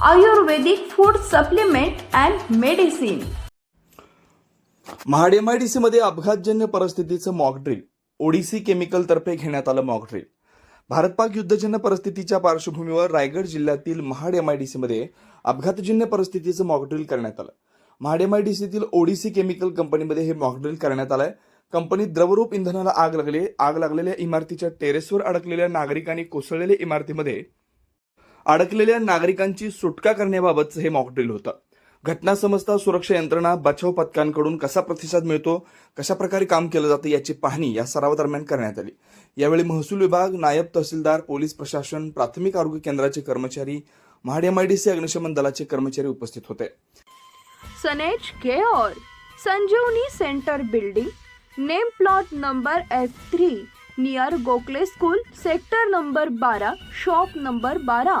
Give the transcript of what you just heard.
Ayurvedic food supplement and medicine Mahad M I D सीमध्ये अपघातजन्य परिस्थितीचं मॉकड्रिल ओडिसी केमिकल तर्फे घेण्यात आलं मॉकड्रिल भारत पाक युद्धजन्य परिस्थितीच्या पार्श्वभूमीवर रायगड जिल्ह्यातील महाड एम आय डी सीमध्ये अपघातजन्य परिस्थितीचं मॉकड्रिल करण्यात आलं. महाड एम आय डी सीतील ओडिसी केमिकल कंपनीमध्ये हे मॉकड्रिल करण्यात आलं कंपनीत द्रवरूप इंधनाला आग लागली आग लागलेल्या इमारतीच्या टेरेसवर अडकलेल्या नागरिकांनी कोसळलेल्या इमारतीमध्ये अडकलेल्या नागरिकांची सुटका करण्याबाबतचं हे मॉकड्रिल होतं. घटना समजता सुरक्षा यंत्रणा बचाव पथकांकडून कसा प्रतिसाद मिळतो कशा प्रकारे काम केलं जातं याची पाहणी या सरावादरम्यान करण्यात आली. यावेळी महसूल विभाग नायब तहसीलदार पोलीस प्रशासन प्राथमिक आरोग्य केंद्राचे कर्मचारी महाडीएमआयडीसी अग्निशमन दलाचे कर्मचारी उपस्थित होते. सनेज care Sanjeevani centre building name plot number F three near Gokhale school sector number बारा शॉप नंबर बारा.